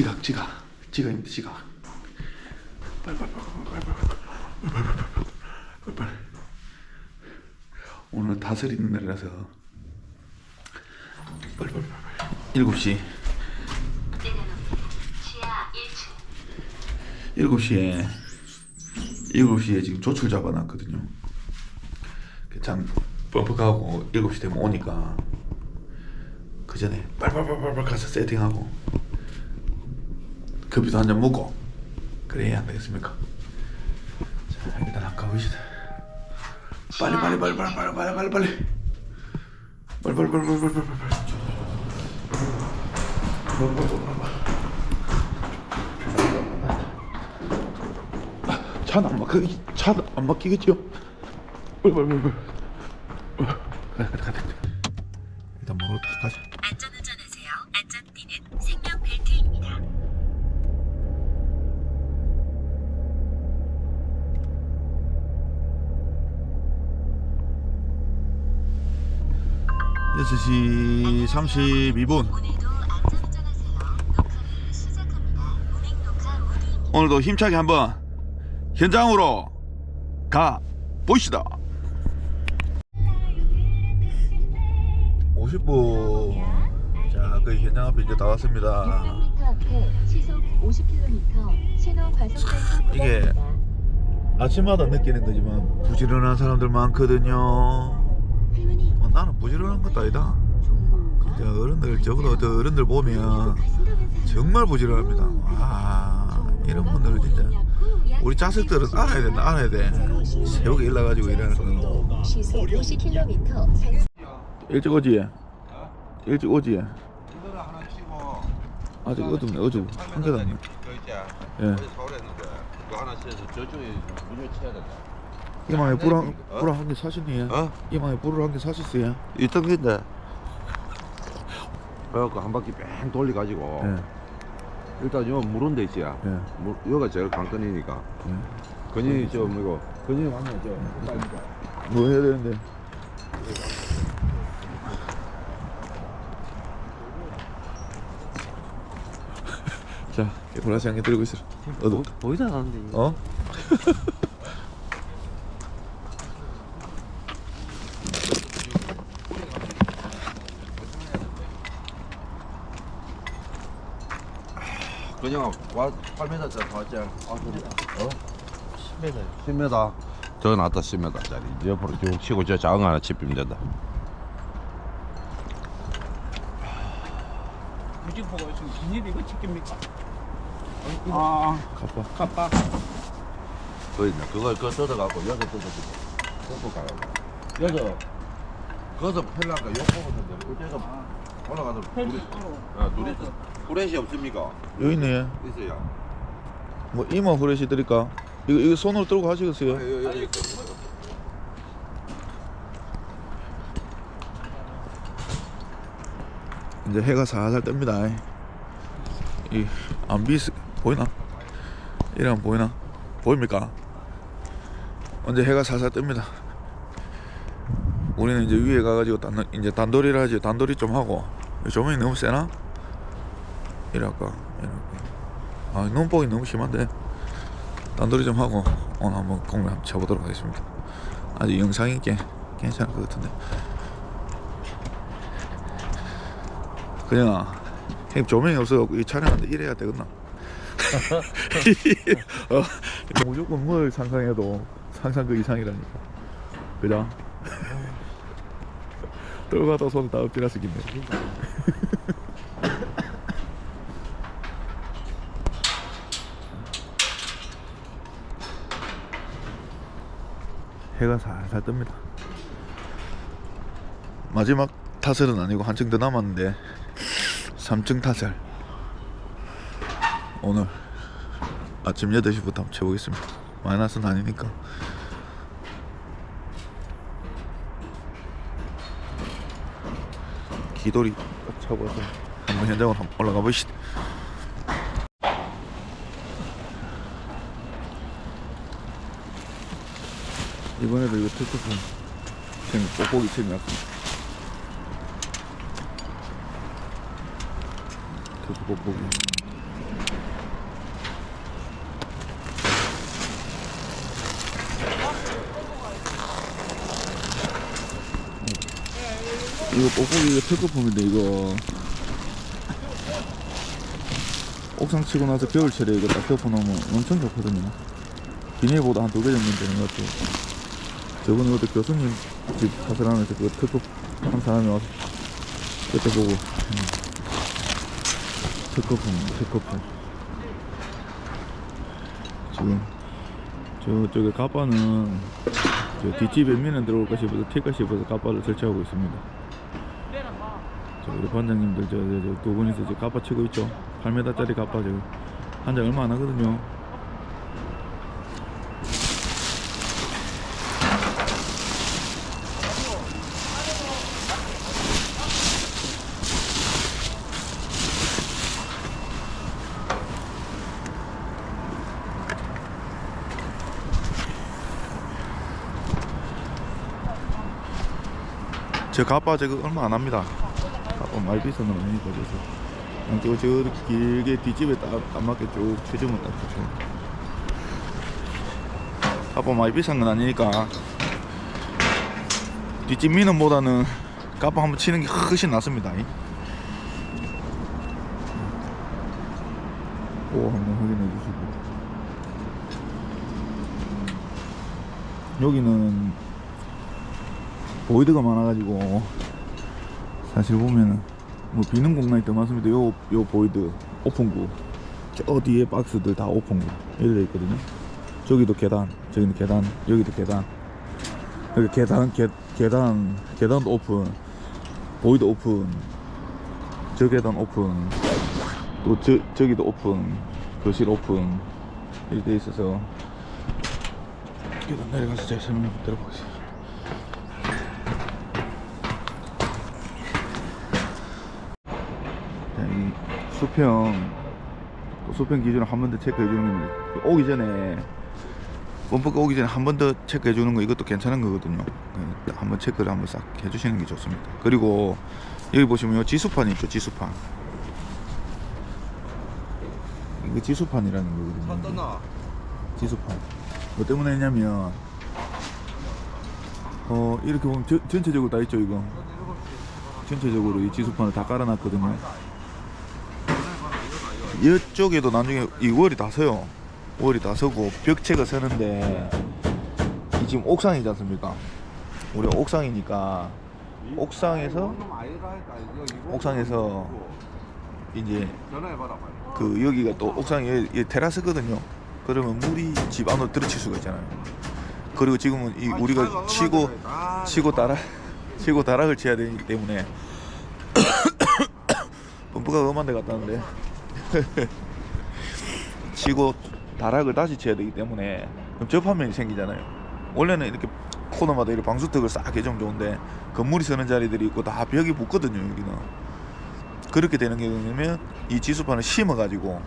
지각 지각 지각입니다 지각 빨리 빨리 빨리 빨리 빨리 빨리 빨리 빨리 오늘 다슬 있는 날이라서 빨리 빨리 빨리 빨리 7시 지하 1층 7시에 7시에 지금 조출 잡아놨거든요 그참 뻔뻔하고 7시 되면 오니까 그 전에 빨빨빨빨빨 가서 세팅하고 커피도 한 잔 먹고 그래야 안 되겠습니까 자 일단 아까 보시다 빨리 빨리 빨리 빨리 빨리 빨리 빨리 빨리 빨리 빨리 빨리 빨리 빨리 빨리 차는 안 막혀 차는 안 막히겠죠 빨리 빨리 빨리 빨리 가자 가자 6시 32분. 오늘도 힘차게 한번 현장으로 가 보시다. 50분. 자 거의 현장 앞에 이제 다 왔습니다. 참, 이게 아침마다 느끼는 거지만 부지런한 사람들 많거든요. 나는 부지런한 것도 아니다. 어른들 저보다 더 어른들 보면 정말 부지런합니다. 와 이런 분들은 진짜 우리 자식들은 알아야 된다 알아야 돼. 새우가 일나가지고 일하는 거. 시속 50km 산 일찍 오지? 일찍 오지? 아직 어둡네 어두 한 개도 아니야 저 있지 예. 서울에 했는데 그거 하나 치해서 저쪽에 문을 치야 된다 이마에 불 한 불한 한개 사셨니 어? 이마에 불을 한 개 사셨어요? 있던 게인데 그래갖고 한 바퀴 뺑 돌려가지고 예. 일단 요 물은 데 있지야 예. 물, 여기가 제일 관건이니까. 예. 건이 저 뭐고 건이 왔네 저. 빨리 뭐 해야 되는데? 자 보라색 한개 들고 있어. 보이도 않는데 이거. 어? 건이가 와 8m짜리 왔지 아 저기 어? 10m 10m 저 놨다 10m짜리 옆으로 쭉 치고 저 작은 거 하나 치면 된다. 보고 있으면 비닐 이거 찍힙니까? 아. 가빠. 가빠. 그 있네. 그걸 그거 뜯어갖고 여기 뜯어주고. 뜯고 가라고. 여기서 거기서 펠라가 욕 뽑았는데 그때서 올라가서 둘이 아 둘이 후레쉬 없습니까? 여기 있네 있어요 뭐 이마 후레쉬 드릴까? 이거 이거 손으로 들고 하시겠어요? 여기 여기 이제 해가 살살 뜹니다 이안 비스 보이나? 이러면 보이나? 보입니까? 언제 해가 살살 뜹니다 우리는 이제 위에 가가지고 단, 이제 단돌이를 하지 단돌이 좀 하고 이 조명이 너무 세나? 이럴까 이럴까 아 눈뽕이 너무 심한데? 단돌이 좀 하고 오늘 한번 공략 한번 쳐보도록 하겠습니다. 아주 영상 있게 괜찮을 것 같은데. 그냥 형님 조명이 없어갖고 이 촬영하는데 이래야 되겠나? 어, 무조건 뭘 상상해도 상상 그 이상이라니까. 그죠? 들어가다 손을 다 엎드려 쓰겠네 해가 살살 뜹니다. 마지막 타설은 아니고 한층 더 남았는데 3층 타설 오늘 아침 8시부터 한번 쳐보겠습니다. 마이너스는 아니니까. 기돌이 딱 차고 와서 한번 현장으로 한번 올라가 보시다 이번에도 이거 툭툭한 재미, 뽁뽁이 재미났고 저도 뽁뽁이 이거 뽁뽁이가 특급품인데 이거 옥상 치고 나서 겨울철에 이거 딱 덮어놓으면 엄청 좋거든요. 비닐보다 한 두 개 정도 되는 것 같아요. 저번에 어디 교수님 집 가서라면서 그 특급 한 사람이 와서 그때 보고 음. 특급품 특급품. 지금 저쪽에 가빠는 저 뒷집에 미는 들어올까 싶어서 튈까 싶어서 가빠를 설치하고 있습니다. 저 우리 반장님들 저저두 분이서 지금 가빠 치고 있죠. 8m짜리 가빠 지금 한 장 얼마 안 하거든요 저 가빠 저거 얼마 안 합니다. 가빠 많이 비싼 건 아니니까 그래서. 그냥 저, 저 길게 뒷집에 딱안 맞게 쭉 추주면 딱 좋죠 가빠 많이 비싼 건 아니니까. 뒷집 미는보다는 가빠 한번 치는 게 훨씬 낫습니다. 이. 오 한번 확인해 주시고. 여기는 보이드가 많아가지고 사실 보면은 뭐 비는 공간이 더 많습니다. 요, 요 보이드 오픈구 저 뒤에 박스들 다 오픈구 이렇게 돼 있거든요. 저기도 계단, 저기는 계단, 여기도 계단. 여기 계단, 계, 계단, 계단도 오픈, 보이드 오픈, 저 계단 오픈, 또 저, 저기도 오픈, 교실 오픈 이렇게 돼 있어서 계단 내려가서 제가 설명 한번 들어보겠습니다. 자, 이 수평 또 수평 기준을 한 번 더 체크해 주는 겁니다. 오기 전에 범퍼가 오기 전에 한 번 더 체크해 주는 거 이것도 괜찮은 거거든요. 그, 한번 체크를 한번 싹 해주시는 게 좋습니다. 그리고 여기 보시면 요 지수판 있죠, 지수판. 이거 지수판이라는 거거든요. 지수판. 뭐 때문에 했냐면 어 이렇게 보면 저- 전체적으로 다 있죠 이거. 전체적으로 이 지수판을 다 깔아놨거든요. 이쪽에도 나중에 이 월이 다 서요. 월이 다 서고 벽체가 서는데 이 지금 옥상이지 않습니까? 우리 옥상이니까 옥상에서 옥상에서 이제. 그 여기가 또 옥상에 이 테라스거든요. 그러면 물이 집 안으로 들어칠 수가 있잖아요. 그리고 지금은 이 우리가 치고 치고 다락 치고 다락을 쳐야 되기 때문에 범프가 엄한 데 갔다는데 치고 다락을 다시 쳐야 되기 때문에 그럼 접하면이 생기잖아요. 원래는 이렇게 코너마다 이렇게 방수턱을 싹 해주면 좋은데 건물이 서는 자리들이 있고 다 벽이 붙거든요 여기는. 그렇게 되는 게 뭐냐면 이 지수판을 심어 가지고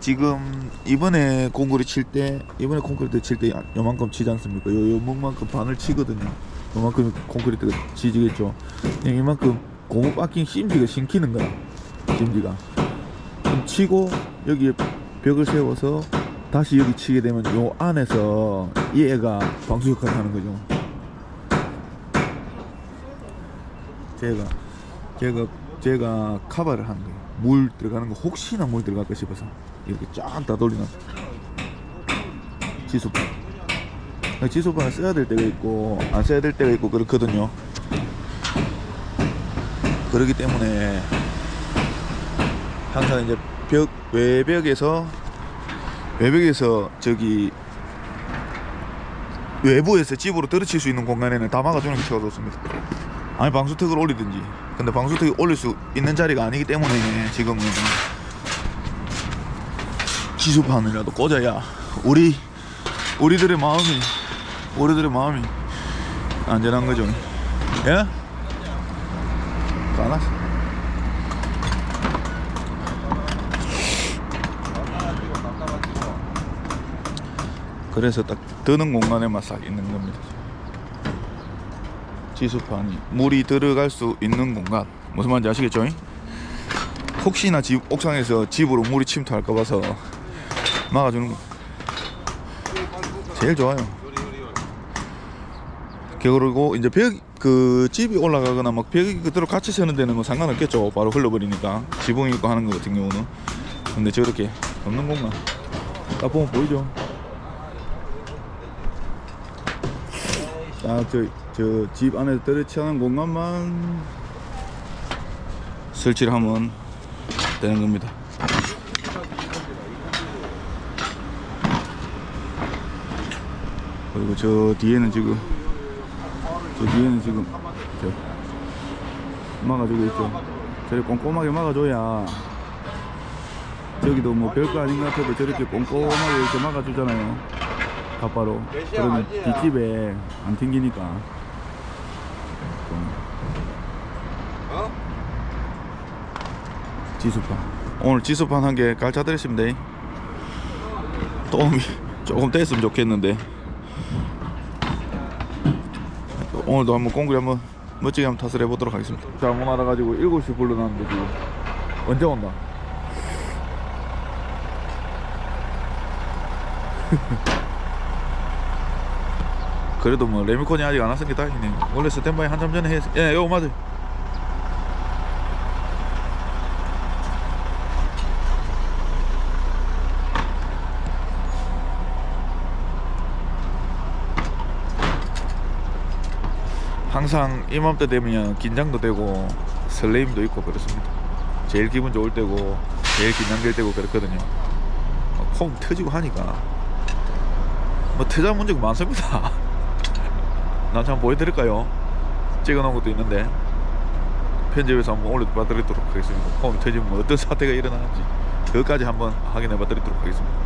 지금 이번에 공구리 칠때 이번에 콘크리트 칠 때 요만큼 치지 않습니까? 요 요만큼 반을 치거든요. 요만큼 콘크리트가 치지겠죠. 그냥 이만큼 고무 박힌 심지가 신기는 거야. 그럼 치고 여기에 벽을 세워서 다시 여기 치게 되면 요 안에서 이 애가 방수 역할을 하는 거죠. 제가 제가 제가 카바를 하는 거예요. 물 들어가는 거 혹시나 물 들어갈까 싶어서 이렇게 쫙 다 돌리는 지수판. 지수판을 써야 될 때가 있고 안 써야 될 때가 있고 그렇거든요. 그렇기 때문에 항상 이제 벽 외벽에서 외벽에서 저기 외부에서 집으로 떨어질 수 있는 공간에는 다 막아주는 게 최고 좋습니다. 아니 방수턱을 올리든지 근데 방수턱이 올릴 수 있는 자리가 아니기 때문에 지금은 지수판이라도 꽂아야 우리 우리들의 마음이 우리들의 마음이 안전한 거죠 예? 까놨어 그래서 딱 드는 공간에만 싹 있는 겁니다 지수판이 물이 들어갈 수 있는 공간 무슨 말인지 아시겠죠? 혹시나 집 옥상에서 집으로 물이 침투할까 봐서 막아주는 거 제일 좋아요 그리고 이제 벽 그 집이 올라가거나 막 벽이 그대로 같이 세는 데는 뭐 상관없겠죠. 바로 흘러버리니까 지붕 있고 하는 거 같은 경우는. 근데 저렇게 없는 공간 딱 보면 보이죠. 딱저저 집 안에 떨어치는 공간만 설치를 하면 되는 겁니다. 그리고 저 뒤에는 지금 저 뒤에는 지금 저 막아주고 있죠. 저리 꼼꼼하게 막아줘야 저기도 뭐 별거 아닌 것 같아도 저렇게 꼼꼼하게 이렇게 막아주잖아요. 가바로. 그러면 뒷집에 안 튕기니까. 좀 지수판. 오늘 지수판 한개 갈차드렸습니다. 도움이 조금 됐으면 좋겠는데. 오늘도 한번 공구리 한번 멋지게 한번 탓을 해보도록 하겠습니다. 잘못 알아가지고 7시 불러놨는데 지금 언제 온다? 그래도 뭐 레미콘이 아직 안 왔으니까 다행이네. 원래 스탠바이 한참 전에 했. 예, 요거 맞아. 항상 이맘때 되면 긴장도 되고 설레임도 있고 그렇습니다. 제일 기분 좋을 때고 제일 긴장될 때고 그렇거든요. 어, 콩 터지고 하니까 뭐 퇴장 문제가 많습니다. 나참 보여드릴까요? 찍어놓은 것도 있는데 편집해서 한번 올려봐드리도록 하겠습니다. 콩 터지면 뭐 어떤 사태가 일어나는지 그것까지 한번 확인해봐드리도록 하겠습니다.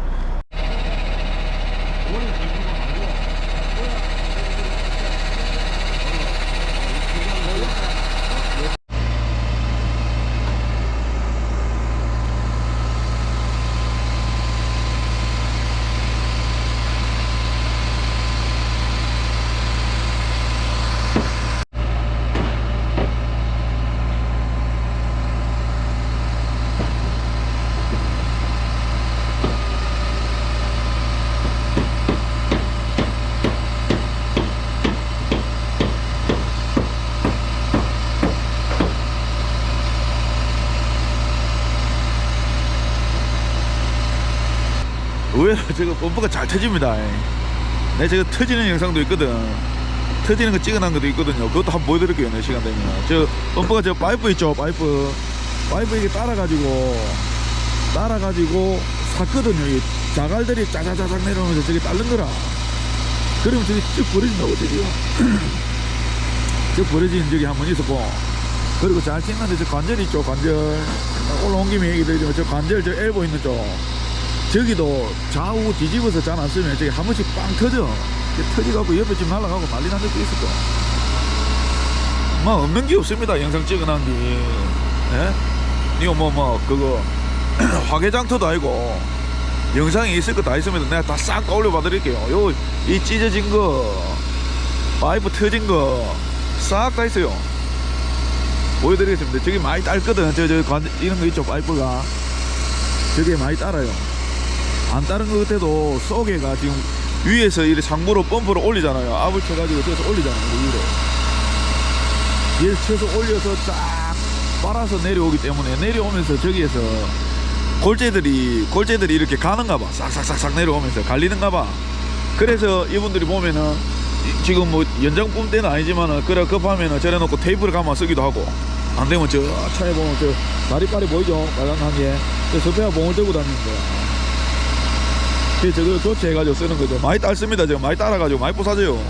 저거 펌프가 잘 터집니다. 내 저거 터지는 영상도 있거든. 터지는 거 찍어놓은 것도 있거든요. 그것도 한번 보여드릴게요. 내 시간 되면. 저 펌프가 저 파이프 있죠. 파이프. 파이프 이게 따라가지고 따라가지고 샀거든요. 이 자갈들이 짜자자작 내려오면서 저기 따른 거라. 그러면 저기 쭉 버려진다고 저기요. 쭉 버려지는 적이 한 번 있었고 그리고 잘 찍는데 저 관절 있죠. 관절. 올라온 김에 얘기 드리지만 저 관절 저 엘보 있는 쪽. 저기도 좌우 뒤집어서 잘 안 쓰면 저기 한 번씩 빵 터져. 터져갖고 옆에 좀 날아가고 난리 난 적도 있을 거야. 뭐 없는 게 없습니다. 영상 찍어놓은 게. 예? 이거 뭐, 뭐, 그거, 화개장터도 아니고, 영상에 있을 거 다 있으면 내가 다 싹 올려봐 드릴게요. 요, 이 찢어진 거, 파이프 터진 거, 싹 다 있어요. 보여드리겠습니다. 저기 많이 딸거든. 저, 저, 관, 이런 거 있죠. 파이프가. 저게 많이 딸아요. 안 따른 것 같아도 쏘개가 지금 위에서 이렇게 상부로 펌프를 올리잖아요. 압을 쳐가지고 저기서 올리잖아요. 그 위로. 얘를 쳐서 올려서 쫙 빨아서 내려오기 때문에 내려오면서 저기에서 골재들이 골재들이 이렇게 가는가 봐. 싹싹싹싹 내려오면서 갈리는가 봐. 그래서 이분들이 보면은 이- 지금 뭐 연장 뿜 때는 아니지만은 그래 급하면은 저래 놓고 테이프를 감아 쓰기도 하고 안 되면 저 차에 보면 저 다리빨이 보이죠? 빨간 게. 저 서페아 봉을 들고 다니는 거야. 그래서 저걸 교체해가지고 쓰는 거죠. 많이 딸습니다. 저 많이 따라가지고 많이 부사져요.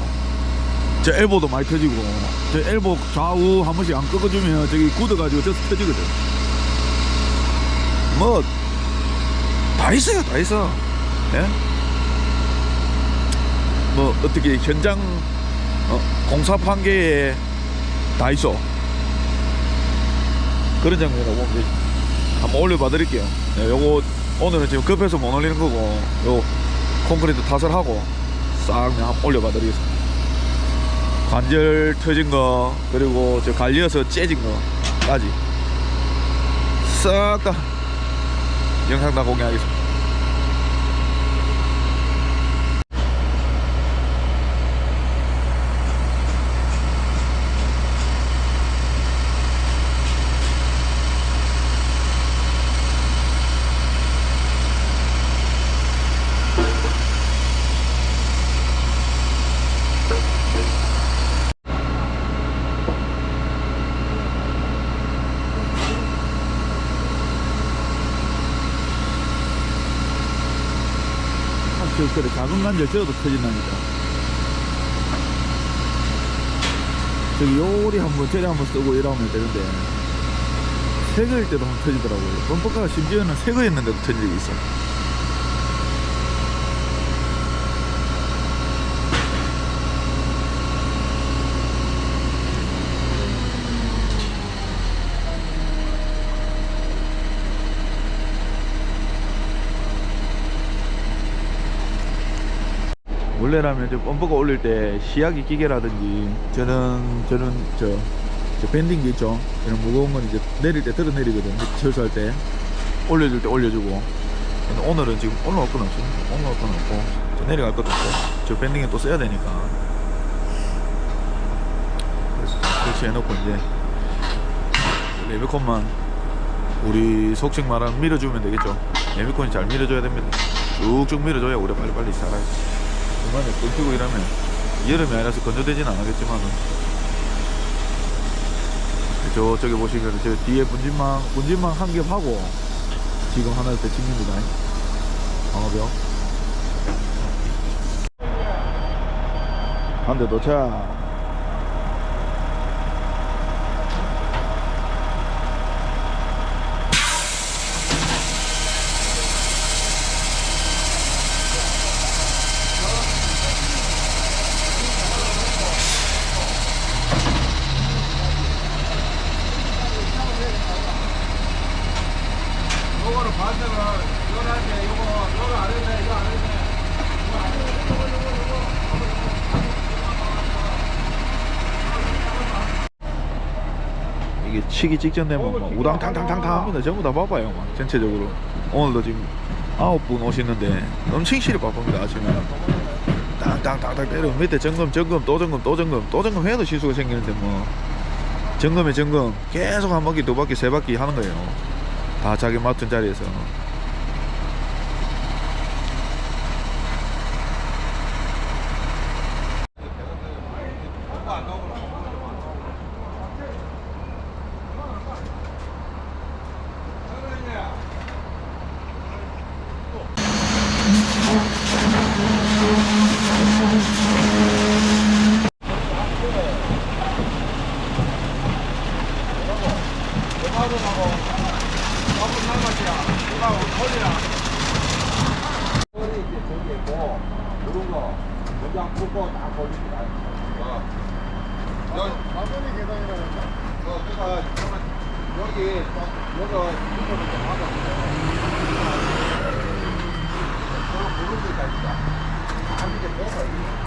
저 엘보도 많이 터지고 저 엘보 좌우 한 번씩 안 꺾어주면 저기 굳어가지고 저 터지거든. 뭐 다 있어요, 다 있어. 예? 뭐 어떻게 현장 어, 공사 판계에 다 있어. 그런 장면이라고 보면 되지. 한번 올려봐 드릴게요. 네, 요거 오늘은 지금 급해서 못 올리는 거고 요 콘크리트 탓을 하고 싹 그냥 한번 올려봐 드리겠습니다. 관절 터진 거 그리고 저 갈려서 째진 거까지 싹 다 영상 다 공개하겠습니다. 저 그래 작은 관절 쪄도 터진다니까. 저기 요리 한번 저리 한번 쓰고 이러면 되는데 새거일 때도 한번 터지더라고요. 범퍼카가 심지어는 새거였는데도 터진 적이 있어 원래라면 저 범퍼가 올릴 때 시야기 기계라든지 저는 저는 저, 저 밴딩기 있죠. 이런 무거운 건 이제 내릴 때 들어 내리거든. 철수할 때. 올려줄 때 올려주고. 근데 오늘은 지금 올라갈 건 없어 올라갈 건 없고. 저 내려갈 것도 없고. 저 밴딩에 또 써야 되니까. 그래서 설치 해놓고 이제 레벨콘만 우리 속칭 말하면 밀어주면 되겠죠. 레벨콘이 잘 밀어줘야 됩니다. 쭉쭉 밀어줘야 우리 빨리빨리 살아야지 중간에 끊기고 이러면 여름이 아니라서 건조되진 않겠지만은. 저 저기 보시면 저 뒤에 분진망 분진망 한겹 하고 지금 하나 더 찍습니다. 방어벽. 한대 도착 요거는 반대로 이거 할때 요거 요거 안 했네 이거 안 했네 치기 직전 되면 막 우당탕탕탕탕 합니다. 전부 다 바빠요, 막 전체적으로. 오늘도 지금 아홉 분 오시는데 엄청 실이 바쁩니다 아침에. 땅땅땅땅 때려 밑에 점검 점검 또 점검 또 점검 또 점검 해도 실수가 생기는데 뭐 점검에 점검 계속 한 바퀴 두 바퀴 세 바퀴 하는 거예요. 다 자기 맡은 자리에서. 머리 이제 저기 있고 이런 거 그냥 굽고 딱 걸립니다 어. 여기 마무리 계단이라고 했나? 어 그니까 여기 여기 이거를 좀 하자 저거 부른 거 있다니까 아 이게 뭐가 이게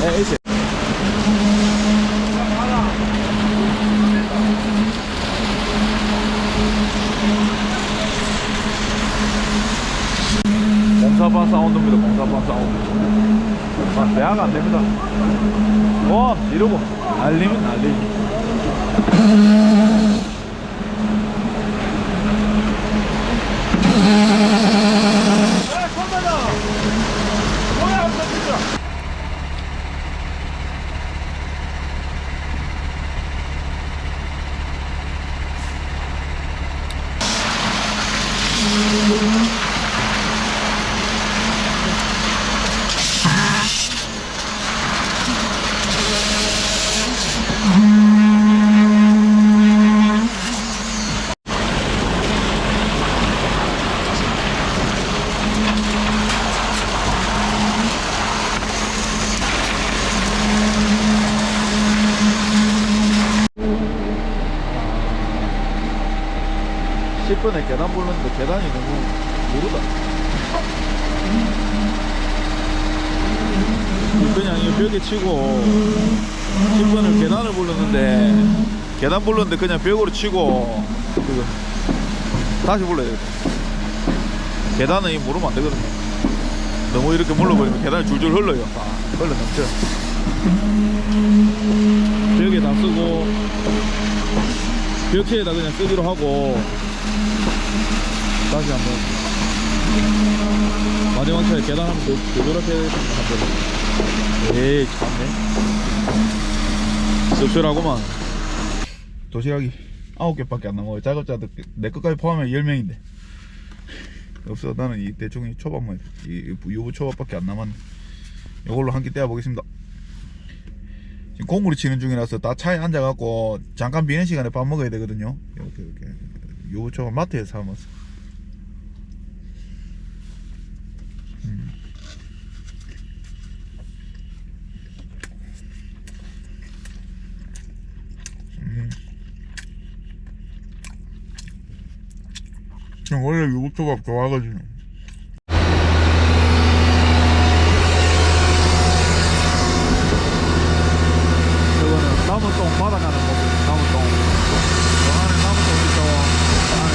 네, 이제. 공사반 사운드입니다. 공사반 아, 대화가 안 됩니다. 와, 이러고 날리면 날리지. 십 10분에 계단 보는데 계단이 너무 모르다. 그냥 이 벽에 치고 10분을 계단을 부르는데 계단 부르는데 그냥 벽으로 치고 그거 다시 불러야 돼. 계단은 이 모르면 안 되거든요. 너무 이렇게 물러버리면 계단이 줄줄 흘러요. 다 흘러 넘쳐. 벽에 다 쓰고 벽체에다 그냥 쓰기로 하고 다시 한번. 마지막 차에 계단 한번 더, 더 저렇게 한번. 에이 참네. 씁쓸하구만. 도시락이 아홉 개밖에 안 남아요. 작업자들 내 것까지 포함하면 10명인데. 없어. 나는 이 대충 이 초밥만 이 유부 초밥밖에 안 남았네. 이걸로 한 끼 떼어 보겠습니다. 지금 공무리 치는 중이라서 다 차에 앉아갖고 잠깐 비는 시간에 밥 먹어야 되거든요. 이렇게 이렇게 유부 초밥 마트에서 사 먹었어. 형 원래 유부초밥 좋아하거든요. 이거는 나무똥 받아가는 거고 나무똥. 요 안에 나무똥 있죠. 안에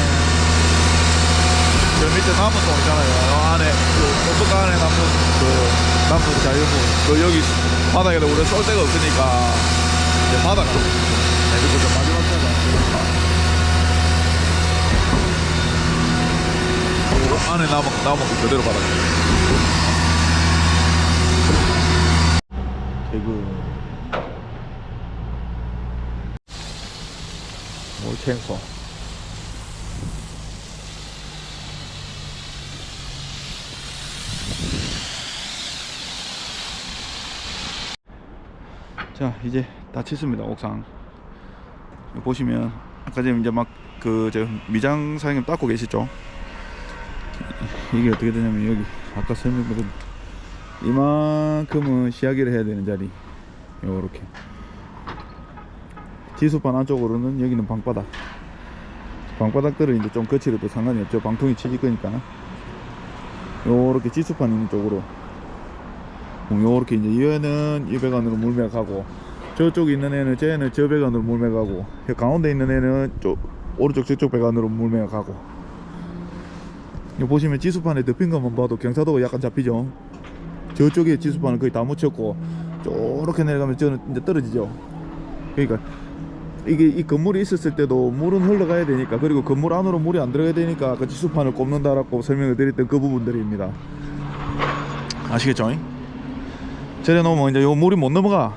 저 밑에 나무똥 있잖아요. 요 안에 그 오토 안에 남는 그 나무 자유물. 그 여기 바닥에 우리 쏠 데가 없으니까 이제 바닥. 네, 그리고 저 마지막 때가. 그 안에 남은 남은 그대로 받아. 대구 몰챙소. 자 이제 다 쳤습니다 옥상. 보시면 아까 전에 이제 막 그 저 미장 사장님 닦고 계시죠? 이게 어떻게 되냐면 여기 아까 설명드린 이만큼은 시야기를 해야 되는 자리. 요렇게. 지수판 안쪽으로는 여기는 방바닥. 방바닥들은 이제 좀 거칠어도 상관이 없죠. 방통이 치질 거니까. 요렇게 지수판 있는 쪽으로 요렇게 이제 이 애는 이 배관으로 물매가고 저쪽에 있는 애는 쟤는 저 배관으로 물매가고 가운데 있는 애는 저 오른쪽 저쪽 배관으로 여기 보시면 지수판에 덮인 것만 봐도 경사도가 약간 잡히죠? 저쪽에 지수판을 거의 다 묻혔고 저렇게 내려가면 저는 이제 떨어지죠? 그러니까 이게 이 건물이 있었을 때도 물은 흘러가야 되니까 그리고 건물 안으로 물이 안 들어가야 되니까 그 지수판을 꼽는다라고 설명을 드렸던 그 부분들입니다. 아시겠죠? 저래 놓으면 이제 요 물이 못 넘어가.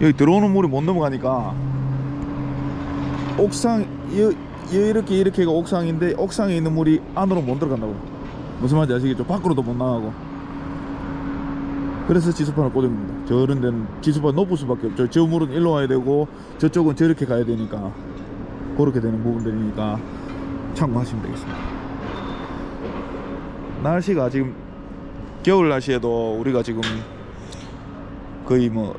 여기 들어오는 물이 못 넘어가니까. 옥상 여, 여 이렇게 이렇게가 옥상인데 옥상에 있는 물이 안으로 못 들어간다고. 무슨 말인지 아시겠죠? 밖으로도 못 나가고. 그래서 지수판을 꽂은 겁니다. 저런 데는 지수판 높을 수밖에 없죠. 저 물은 일로 와야 되고 저쪽은 저렇게 가야 되니까 그렇게 되는 부분들이니까 참고하시면 되겠습니다. 날씨가 지금 겨울 날씨에도 우리가 지금 거의 뭐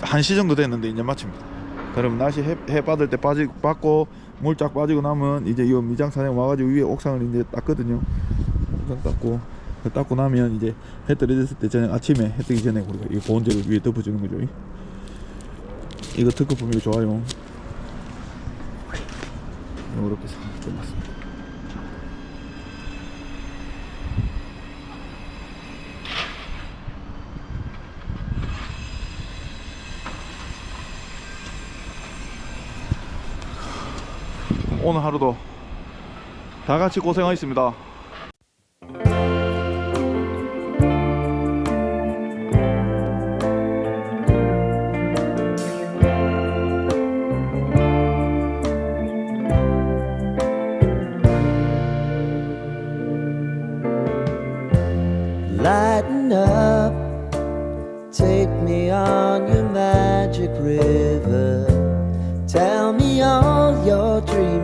1시 정도 됐는데 이제 마칩니다. 그럼 날씨 해, 해 받을 때 빠지, 받고 물 쫙 빠지고 나면 이제 이 미장 사장 와가지고 위에 옥상을 이제 닦거든요. 옥상 닦고 그 닦고 나면 이제 해 떨어졌을 때 저녁 아침에 해 뜨기 전에 우리가 이 보온재를 위에 덮어주는 거죠. 이거 특허품이 좋아요. 이렇게 싹 끝났습니다 오늘 하루도 다 같이 your